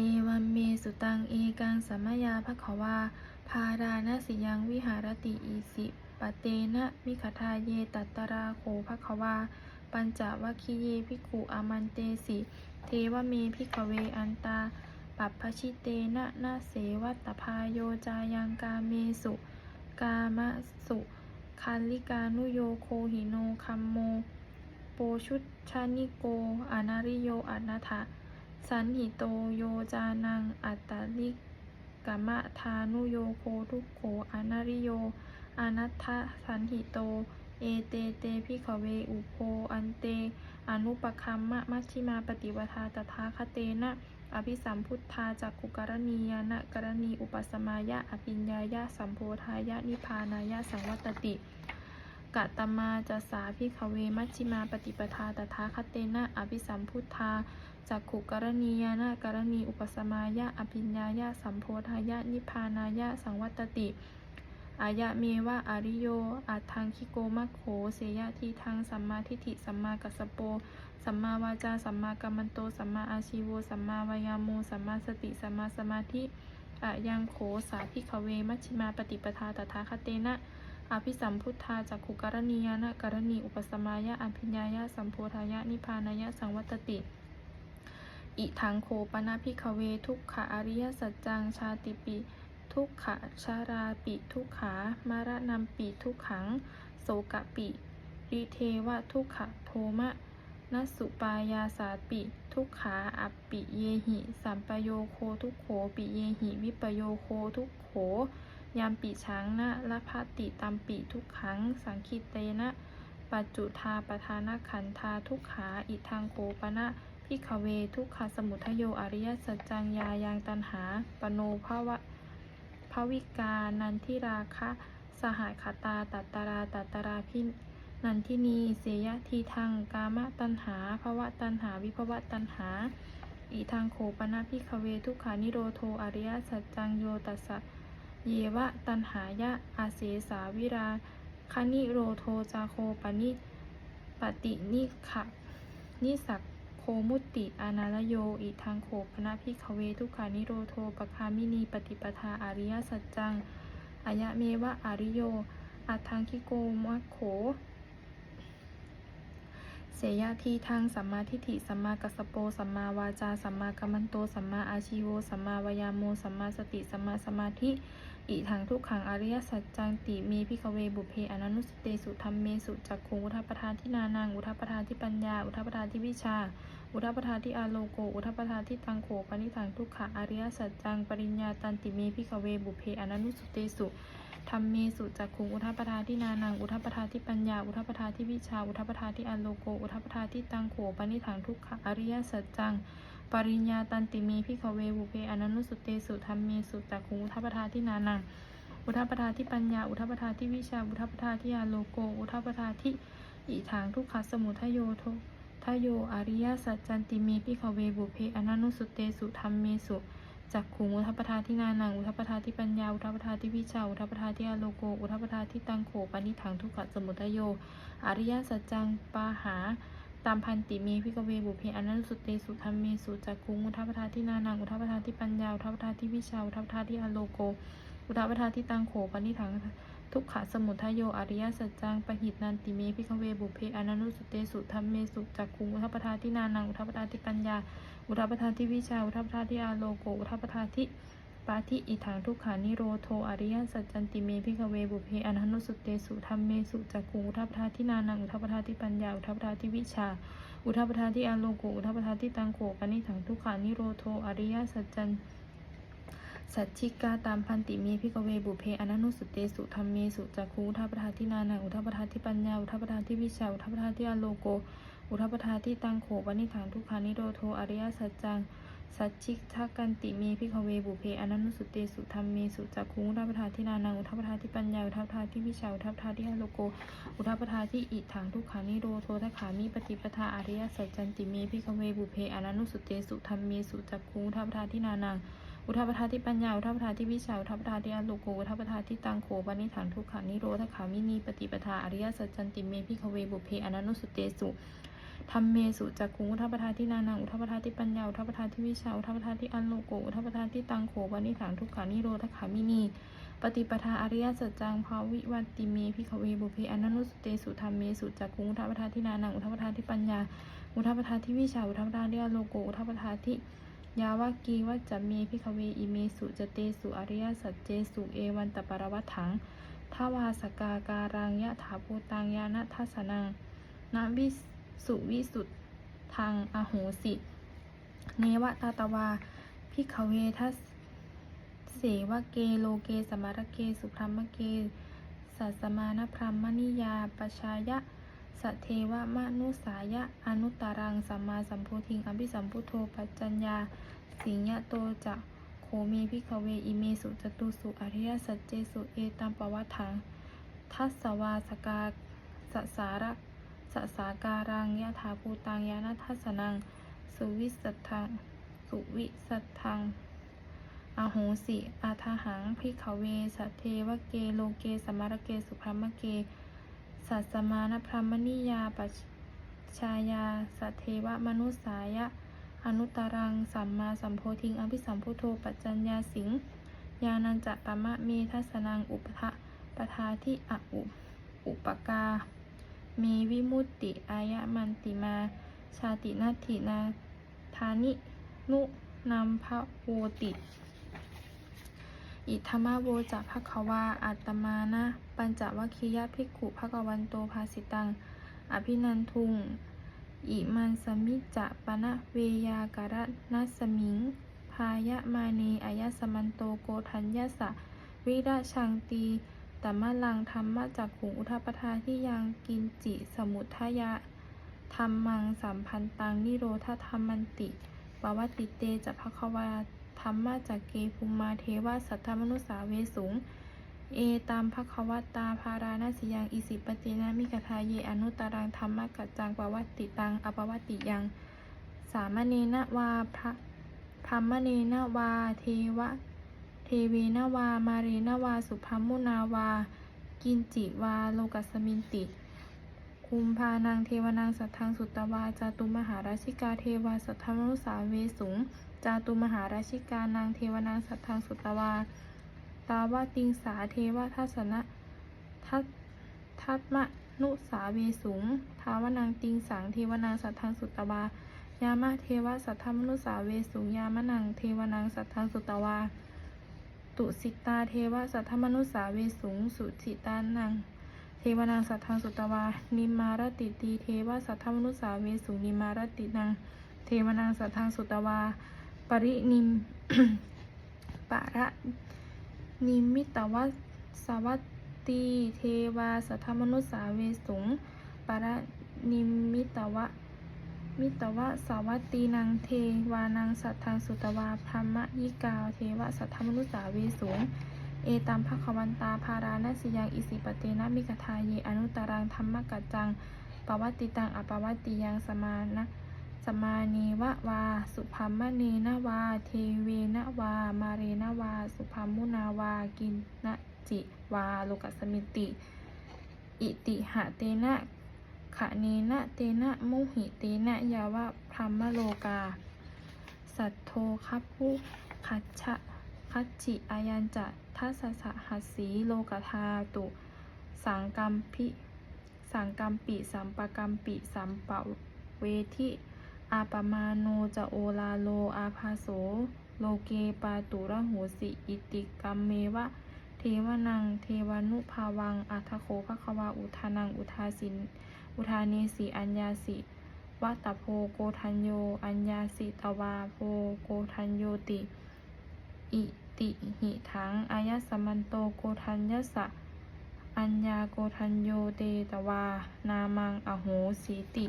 เอวันเมสุตังเอกังสมยาภควา พาราณสิยังวิหารติอิสิปะเตนะมิขทาเยตัตตราโขภควา ปัญจวัคคีเยภิกุอามันเตสิ เทวเมภิกเวอันตา ปัปพชิเตนะนาเสวัตพายโยจายังกาเมสุ กามะสุคันลิกานุโยโคหิโนคัมโม โปชุชานิโกอนาริโยอันนาถะ สันหิโตโยจานัง อัตตลิกามะทานุโยโคทุกโขอนาริโย อนัตถสันหิโต เอเตเตพิขเวอุโพอันเต อนุปคัมมะมัชชิมาปฏิวทาตถาคเตนะ อภิสัมพุทธาจักขุกรณียานะกรณีอุปสมายะอภิญญายะสัมโพธายะนิพพานายะสังวัตติกะตมาจะสาพิขเวมัชชิมาปฏิปทาตถาคเตนะ อภิสัมพุทธา จักขุกรณียานะกรณี อุปสมายะ อภิญญายะ สัมโพธายะ นิพานายะ สังวัตติอายะเมวะอาริโย อัตทังคิโกมัคโข เสยะทีทางสัมมาทิฏฐิ สัมมากัสสโป สัมมาวาจา สัมมากัมมันโต สัมมาอาชีโว สัมมาวายาโม สัมมาสติ สัมมาสมาธิอะยังโข สาพิขเว มัชฌิมาปฏิปทาตถาคเตนะ อภิสัมพุทธาจักขุกรณียานะกรณี อุปสมายะ อภิญญายะ สัมโพธายะ นิพพานายะ สังวัตติ อิทังโคปนาพิขเวทุกขะอริยสัจจังชาติปิ ทุกขะชาราปิทุกขามาระนัมปิทุกขัง โสกะปิริเทวะทุกขโทมะนัสุปายาสาปิ ทุกขาอัปปิเยหิ สัมปโยโคทุกโขปิเยหิ วิปโยโคทุกโขยามปิช้างนะละพะติตัมปิทุกขัง สังคิเตนะปัจจุทาปทานขันธาทุกขา อิทังโคปนะ พิขเวทุกขสมุทโยอริยสัจจังยายังตันหา ปโนภาวะภวิกา นันทิราคะ สหายคตาตัตตราตัตราพินันทินีเสยทีทังกามตันหาภวะตันหา วิภวะตันหาอีทางโขปนะพิขเวทุกขานิโรโทอริยสัจจังโยตัสเยวะตันหายะอาเสสาวิราคณิโรโทจาโคปนิปตินิขะนิสัก มุตติอนาลโย อิทางโขปนะพิขเวทุกขานิโรโทปคามินีปฏิปทาอริยสัจจังอายะเมวะอาริโย อัทังคิโกมัคโข เสยทีทางสัมมาทิฏฐิสัมมากัสสโปสัมมาวาจาสัมมากัมมันโตสัมมาอาชีโวสัมมาวายาโมสัมมาสติสัมมาสมาธิ อิทังทุกขังอริยสัจจังติเมพิขเวบุพเพอนันุสเตสุธรรมเมสุจักขุงอุทัปทานที่นานังอุทัปทานที่ปัญญา อุทัปทานที่วิชา อุทัปปทาที่อาโลโก อุทัปปทาที่ตังโขปนิทังทุกขะอริยสัจจังปริญญาตันติเมพิขเวบุเพอนันุสเตสุธรรมเมสุจักขุงอุทัปปทาที่นานังอุทัปปทาที่ปัญญาอุทัปปทาที่วิชาอุทัปปทาที่อาโลโกอุทัปปทาที่ตังโขปนิถังทุกขะอริยสัจจัง ปริญญาตันติเมพิขเวบุเพอนันุสุเตสุธรรมเมสุจักขุงอุทัปปทาที่นานังอุทัปปทาที่ปัญญา อุทัปปทาที่วิชา อุทัปปทาที่อาโลโก อุทัปทาที่อิถังทุกขะสมุทโยโทท โย อริยสัจจันติเมพิขเวบุเพ อนันนุสุเตสุธรรมเมสุจักขุงอุทัปทาที่นานัง อุทัปทาที่ปัญญา อุทัปทาที่วิชา อุทัปทาที่อโลโก อุทัปทาที่ตังโขปนิถังทุกขะสมุทโย อริยสัจจังปาหาตามพันติเมพิกเวบุเพอนันสุเตสุธรรมเมสุจักขุงอุทัปทาที่นานัง อุทัปทาที่ปัญญา อุทัปทาที่วิชา อุทัปทาที่อโลโก อุทัปปทาที่ตังโขปนิถังทุกขะสมุทโยอริยสัจจังปหิตนันติเมพิกเวบุเพอนันสุเตสุธรรมเมสุจักขุงอุทัปปทาที่นานังอุทัปปทาที่ปัญญา อุทัปปทาที่วิชา อุทัปปทาที่อาโลโกอุทัปปทาที่ปาทิอิถังทุกขานิโรโทอริยสัจจันติเมพิกเวบุเพอนันสุเตสุธรรมเมสุจักขุงอุทัปปทาที่นานังอุทัปปทาที่ปัญญา อุทัปปทาที่วิชา อุทัปปทาที่อาโลโกอุทัปปทาที่ตังโขปนิถังทุกขานิโรโทอริยสัจจัน สัจจิกาตามพันติเมพิกเวบุเพอนันุสุเตสุธรรมเมสุจักขุอุทัปทาที่นานังอุทัปทาที่ปัญญาอุทัปทาที่วิชาอุทัปทาที่อโลโก อุทัปทาที่ตังโขปนิถังทุกขานิโรโทอริยสัจจังสัจจิกทักกันติเมพิกเวบุเพอนันุสุเตสุธรรมเมสุจักขุอุทัปทาที่นานังอุทัปทาที่ปัญญาอุทัปทาที่วิชาอุทัปทาที่อโลโก อุทัปทาที่อิถังทุกขานิโรโททัขามิปฏิปทาอริยสัจจันติเมพิกเวบุเพอนันุสุเตสุธรรมเมสุจักขุอุทัปปทาที่นานัง อุทัปทาที่ปัญญา อุทัปทาที่วิชา อุทัปทาที่อโลโกอุทัปทาที่ตังโขปนิถังทุกขานิโรธขามินีปฏิปทาอริยสัจจันติเมพิขเวบุเพอนันนุสุเตสุธรรมเมสุจักขุงอุทัปทาที่นานังอุทัปทาที่ปัญญา อุทัปทาที่วิชา อุทัปทาที่อันโลโกอุทัปทาที่ตังโขวานิถังทุกขานิโรธขามินีปฏิปทาอริยสัจจังภาวิวัติเมพิขเวบุเพอนันนุสเตสุธรรมเมสุจักขุงอุทัปทาที่นานังอุทัปทาที่ปัญญา อุทปทาที่วิชา อุทปทาที่อันโลโกอุทปทาที่ ยาวากีวัจจะเมพิขเวอิเมสุจเตสุอริยสัจเจสุเอวันตปรวัฏถังทวาสกาการังยะถาภูตังยานะทัสนังนวิสุวิสุทธังอโหสิ เนวตาตวาพิขเวทัสเสวะเกโลเกสมารเกสุพรมเกสัสมานพรหมนิยาปชายะ สเทวะมนุสายะอนุตตรังสัมมาสัมโพธิงอภิสัมพุทโธปัจจัญญา สิงยะโตจะโคเมพิขเวอิเมสุจตุสุอริยสัจเจสุเอตัมปวัฏถังทัสวาสกาสสาระสสาการังยะถาภูตังยานัทัสนัง สุวิสัทธัง สุวิสัทธังอโหสิอาทหังพิขเวสทเทวเกโลเกสมารเกสุพรมเก สัสมานพรมนิยาปัจชายาสทเทวมนุสายะ อนุตตรัง สัมมาสัมโพธิง อภิสัมพุทโธปัจจัญญาสิงยานันจะปะมะเมทัสนังอุปทะปทาที่ออุอุปกา มีวิมุตติอายะมันติมา ชาตินาทินาธานิ นุนัมภะโวติ อิธรรมโวจะภควาอัตมานะปัญจวัคคียภิกขุภกวันโตภาสิตัง อภินันทุง อิมันสมิจะปณะเวยาการะนัสมิง พายะมาเนอายสมันโตโกทัญญสะ วิราชังตีตัมมะลังธรรมะจากขุงอุทปทาที่ยังกินจิสมุทายะธรรมังสัมพันตังนิโรธธรรมันติปวัตติเตจะภควา ธรรมะจากเกภูมิมาเทวะสัทธมนุสาเวสุง เอตามภควตาภารานาสิยังอิสิปตินามิกทาเยอนุตารังธรรมะกัจจังปวัตติตังอปวัตติยัง สามเณนะวาพระพรหมเนนวา เทวะ เทเวนาวา มาเรนาวา สุภามุนาวา กินจิวา โลกัสมินติ คุมพานังเทวนังสัทธังสุตตวา จาตุมหาราชิกาเทวาสัทธมนุสาเวสุง จาตุมหาราชิกานางเทวนังสัทธังสุตตวา ตาวาติงสาเทวทัสสนะทัตทัตมะนุสาเวสุง ทาวนังติงสังเทวนังสัทธังสุตตวา ยามะเทวะสัทธมนุสาเวสุง ยามะนังเทวนังสัทธังสุตตวา ตุสิตาเทวะสัทธมนุสาเวสุง สุสิตานังเทวนังสัทธังสุตตวา นิมารติตีเทวะสัทธมนุสาเวสุงนิมารตินังเทวนังสัทธังสุตตวา ปรินิมปะระนิมิตวสวัตตีเทวาสัทธมนุสาเวสุงประนิมิตวะมิตวะสาวัตตีนังเทวานังสัทธังสุตวาพรหมยิกาเทวะสัทธมนุสาเวสูงเอตัมภควันตาภาราณสิยังอิสิปเตนะมิกทาเยอนุตรังธรรมกัจจังปวัตติตังอปวัตติยังสมานะ สมาเนวะวา สุพัมมะเนนะวา เทเวนะวา มาเรนะวา สุพัมมุนาวา กินนะจิวาโลกัสมิติ อิติหะเตนะขะเนนะเตนะมุหิเตนะยาวะพรหมโลกา สัทโทคัพพุคัจฉะคัจฉิอายัญจะทัสสะหัสสีโลกธาตุ สังกัมพิ สังกัมปิ สัมปกัมปิ สัมปะเวทิ อาปมาโนจะโอลาโลอาภาโส โลเกปาตุระโหสิอิติกัมเมวะ เทวนัง เทวานุภาวัง อัทโคภควาอุทานัง อุทาสิน อุทาเนสีอัญญาสิวัตตโพโกทัญโย อัญญาสิตวาโพโกทัญโยติ อิติหิถังอายสมันโตโกทัญญสะ อัญญาโกทัญโยเตตวา นามังอโหสีติ